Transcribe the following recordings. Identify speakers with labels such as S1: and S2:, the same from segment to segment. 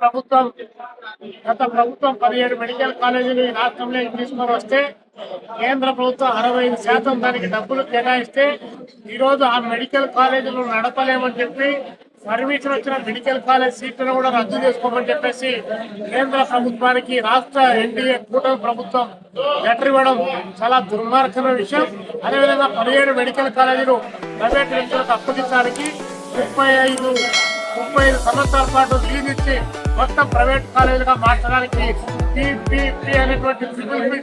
S1: ప్రభుత్వం గత ప్రభుత్వం పదిహేడు మెడికల్ కాలేజీలు ఈ రాష్ట్రంలో తీసుకొని వస్తే కేంద్ర ప్రభుత్వం అరవై ఐదు శాతం దానికి డబ్బులు కేటాయిస్తే ఈరోజు ఆ మెడికల్ కాలేజీలు నడపలేమని చెప్పి పర్మిషన్ వచ్చిన మెడికల్ కాలేజ్ సీట్లను కూడా రద్దు చేసుకోమని చెప్పేసి కేంద్ర ప్రభుత్వానికి రాష్ట్ర ఎన్డీఏ కూటమి ప్రభుత్వం లెటర్ ఇవ్వడం చాలా దుర్మార్గమైన విషయం. అదేవిధంగా పదిహేడు మెడికల్ కాలేజీలు ప్రైవేట్ వ్యక్తులకు అప్పగించడానికి ముప్పై ఐదు ముప్పై ఐదు సంవత్సరాల పాటు లీనిచ్చి మొత్తం ప్రైవేట్ కాలేజీలుగా మార్చడానికి పీపీపీ అనేటువంటి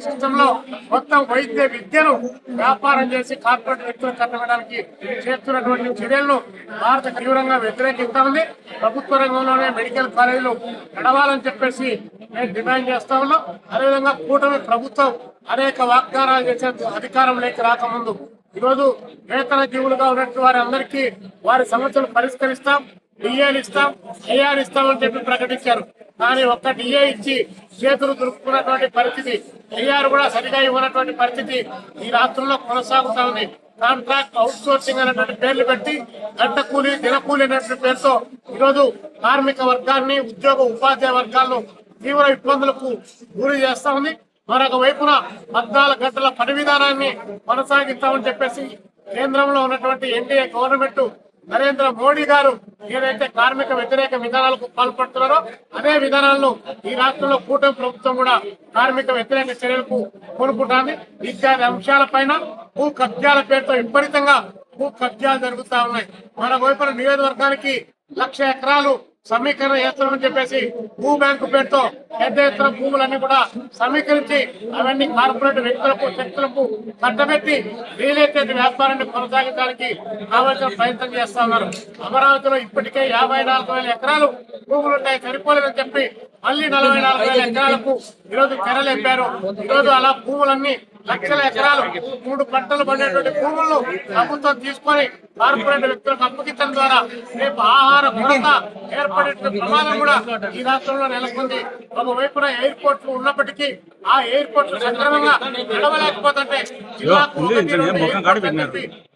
S1: సిస్టమ్లో మొత్తం వైద్య విద్యను వ్యాపారం చేసి కార్పొరేట్ వ్యక్తులు కట్టడానికి చేస్తున్నటువంటి చర్యలను భారత తీవ్రంగా వ్యతిరేకిస్తా ఉంది. ప్రభుత్వ రంగంలోనే మెడికల్ కాలేజీలు నడవాలని చెప్పేసి మేము డిమాండ్ చేస్తా ఉన్నాం. అదేవిధంగా కూటమి ప్రభుత్వం అనేక వాగ్దానాలు చేసే అధికారంలోకి రాకముందు ఈరోజు వేతన జీవులుగా ఉన్నట్టు వారి అందరికీ వారి సమస్యలు పరిష్కరిస్తాం. డిఏలు ఇస్తాం ఏఆర్ ఇస్తామని చెప్పి ప్రకటించారు. కానీ ఒక్క డిఏ ఇచ్చి చేతులు దురుకుతున్నటువంటి పరిస్థితి ఏఆర్ కూడా సరిగా ఇవ్వనటువంటి పరిస్థితి ఈ రాష్ట్రంలో కొనసాగుతా ఉంది. కాంట్రాక్ట్ అవుట్ సోర్సింగ్ అనేటువంటి పేర్లు పెట్టి గంట కూలి దిన కూలి అనేటువంటి పేరుతో ఈరోజు కార్మిక వర్గాన్ని ఉద్యోగ ఉపాధ్యాయ వర్గాలను తీవ్ర ఇబ్బందులకు గురి చేస్తా ఉంది. మరొక వైపున పద్నాలుగు గంటల పని విధానాన్ని కొనసాగిస్తామని చెప్పేసి కేంద్రంలో ఉన్నటువంటి ఎన్డీఏ గవర్నమెంట్ నరేంద్ర మోడీ గారు ఏదైతే కార్మిక వ్యతిరేక విధానాలకు పాల్పడుతున్నారో అదే విధానాలను ఈ రాష్ట్రంలో కూటమి ప్రభుత్వం కూడా కార్మిక వ్యతిరేక చర్యలకు కోరుకుంటుంది ఇత్యాది అంశాలపైన భూ కబ్జాల పేరుతో విపరీతంగా భూ కబ్జాలు జరుగుతా ఉన్నాయి. మరొక వైపున నియోజకవర్గానికి లక్ష ఎకరాలు సమీకరణ చేస్తామని చెప్పేసి భూ బ్యాంకు పేరుతో పెద్ద ఎత్తున భూములన్నీ కూడా సమీకరించి అవన్నీ కార్పొరేట్ వ్యక్తులకు శక్తులకు కట్టబెట్టి రియల్ ఎస్టేట్ వ్యాపారాన్ని కొనసాగించడానికి కావాల్సిన ప్రయత్నం చేస్తా ఉన్నారు. అమరావతిలో ఇప్పటికే యాభై నాలుగు వేల ఎకరాలు భూములు ఉంటాయి సరిపోలేదని చెప్పి మళ్ళీ నలభై నాలుగు వేల ఎకరాలకు ఈరోజు తెరలేపారు ఈరోజు అలా భూములన్నీ లక్షల ఎకరాలు మూడు పంటలు పడేటువంటి భూములను ప్రభుత్వం తీసుకొని కార్పొరేట్ వ్యక్తులకు అప్పగించడం ద్వారా రేపు ఆహార కొరత ఏర్పడే ప్రమాదం కూడా ఈ రాష్ట్రంలో నెలకొంది. ఒకవైపున ఎయిర్పోర్ట్లు ఉన్నప్పటికీ ఆ ఎయిర్పోర్ట్లు సక్రమంగా నడవలేకపోతుంటే జిల్లాకు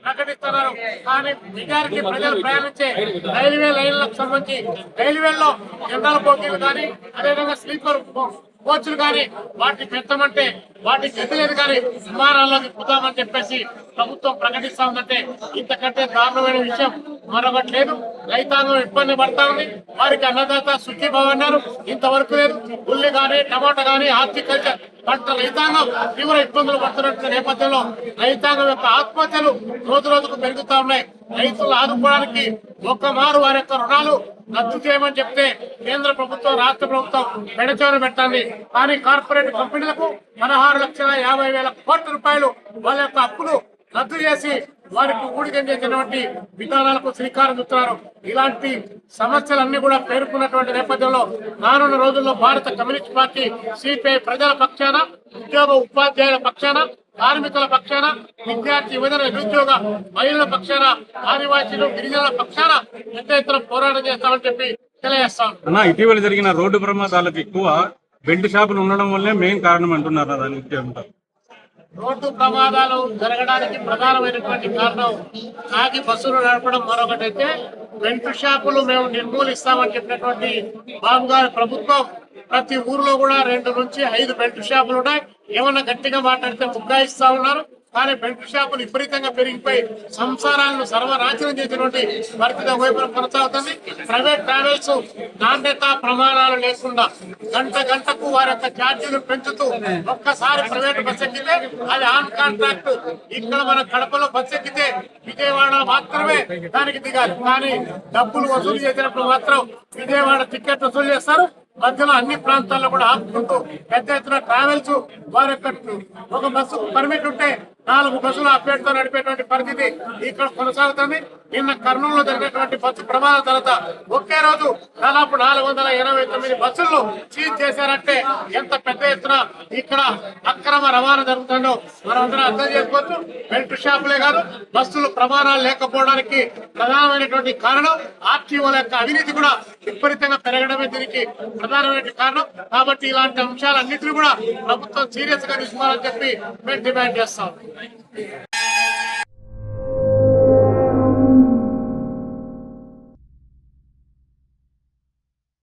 S1: ప్రకటిస్తున్నారు. కానీ నిజానికి ప్రజలు ప్రయాణించే రైల్వే లైన్లకు సంబంధించి రైల్వేల్లో జనరల్ బోగీలు కానీ అదేవిధంగా స్లీపర్ కోచ్లు కానీ వాటిని పెంచమంటే వాటికి గతి లేదు కానీ విమానాల్లోకి పోతామని చెప్పేసి ప్రభుత్వం ప్రకటిస్తా ఉందంటే ఇంతకంటే దారుణమైన విషయం మరొకటి లేదు. రైతాంగం ఇబ్బంది పడతా ఉంది. వారికి అన్నదాత సుఖీభావ అన్నారు. ఇంతవరకు లేదు. ఉల్లి కానీ టమాటా కానీ హార్టికల్చర్ పంట రైతాంగం తీవ్ర ఇబ్బందులు పడుతున్న నేపథ్యంలో రైతాంగం యొక్క ఆత్మహత్యలు రోజు రోజుకు పెరుగుతా ఉన్నాయి. రైతులు ఆదుకోవడానికి ఒక్క మారు వారి యొక్క రుణాలు రద్దు చేయమని చెప్తే కేంద్ర ప్రభుత్వం రాష్ట్ర ప్రభుత్వం పెడచోన పెట్టాలి కానీ కార్పొరేట్ కంపెనీలకు పదహారు లక్షల యాభై వేల కోట్ల రూపాయలు వాళ్ళ యొక్క అప్పులు రద్దు చేసి వారికి ఊడికం చేసినటువంటి విధానాలకు శ్రీకారం చుడుతున్నారు ఇలాంటి సమస్యలన్నీ కూడా పేర్కొన్నటువంటి నేపథ్యంలో రానున్న రోజుల్లో భారత కమ్యూనిస్ట్ పార్టీ సిపిఐ ప్రజల పక్షాన ఉద్యోగ ఉపాధ్యాయుల పక్షాన కార్మికుల పక్షాన విద్యార్థి యువజన నిరుద్యోగ మహిళల పక్షాన ఆదివాసీలు గిరిజనుల పక్షాన పెద్ద ఎత్తున పోరాటం చేస్తామని చెప్పి తెలియజేస్తాం.
S2: ఇటీవల జరిగిన రోడ్డు ప్రమాదాలకు ఎక్కువ బెల్ట్ షాపులు ఉండడం వల్లే మెయిన్ కారణం అంటున్నారు దానికి
S1: రోడ్డు ప్రమాదాలు జరగడానికి ప్రధానమైనటువంటి కారణం ఆగి బస్సులు నడపడం మరొకటైతే వెంటు షాపులు మేము నిర్మూలిస్తామని చెప్పినటువంటి బాబు గారి ప్రభుత్వం ప్రతి ఊర్లో కూడా రెండు నుంచి ఐదు బెల్ట్ షాపులు ఉన్నాయి. ఏమన్నా గట్టిగా మాట్లాడితే ముగ్గాయిస్తా ఉన్నారు. కానీ బెల్ట్ షాపులు విపరీతంగా పెరిగిపోయి సంసారాలను సర్వనాశనం చేసినటువంటి పరిస్థితి వైపు కొనసాగుతుంది. ప్రైవేట్ ట్రావెల్స్ నాణ్యత ప్రమాణాలు లేకుండా గంట గంటకు వారి యొక్క ఛార్జీలు పెంచుతూ ఒక్కసారి ప్రైవేట్ బస్ ఎక్కితే అది ఆన్ కాంట్రాక్ట్. ఇక్కడ మన కడపలో బస్ ఎక్కితే విజయవాడ మాత్రమే దానికి దిగాలి. కానీ డబ్బులు వసూలు చేసినప్పుడు మాత్రం విజయవాడ టికెట్ వసూలు చేస్తారు. మధ్యలో అన్ని ప్రాంతాల్లో కూడా ఆపుకుంటూ పెద్ద ఎత్తున ట్రావెల్స్ వారి యొక్క ఒక బస్సు పర్మిట్ ఉంటే నాలుగు బస్సులు అప్డేట్తో నడిపేటువంటి పరిస్థితి ఇక్కడ కొనసాగుతుంది. నిన్న కర్నూలులో జరిగినటువంటి బస్సు ప్రమాదం తర్వాత ఒకే రోజు దాదాపు నాలుగు వందల ఇరవై తొమ్మిది బస్సులను సీజ్ చేశారంటే ఎంత పెద్ద ఎత్తున ఇక్కడ అక్రమ రవాణా జరుగుతుందో మనందరం అర్థం చేసుకోవచ్చు. బెల్ట్ షాపులే కాదు బస్సులు ప్రమాణాలు లేకపోవడానికి ప్రధానమైనటువంటి కారణం ఆర్టీఓల యొక్క అవినీతి కూడా విపరీతంగా పెరగడమే దీనికి ప్రధానమైన కారణం. కాబట్టి ఇలాంటి అంశాలన్నింటినీ కూడా ప్రభుత్వం సీరియస్గా తీసుకోవాలని చెప్పి మేము డిమాండ్ చేస్తాం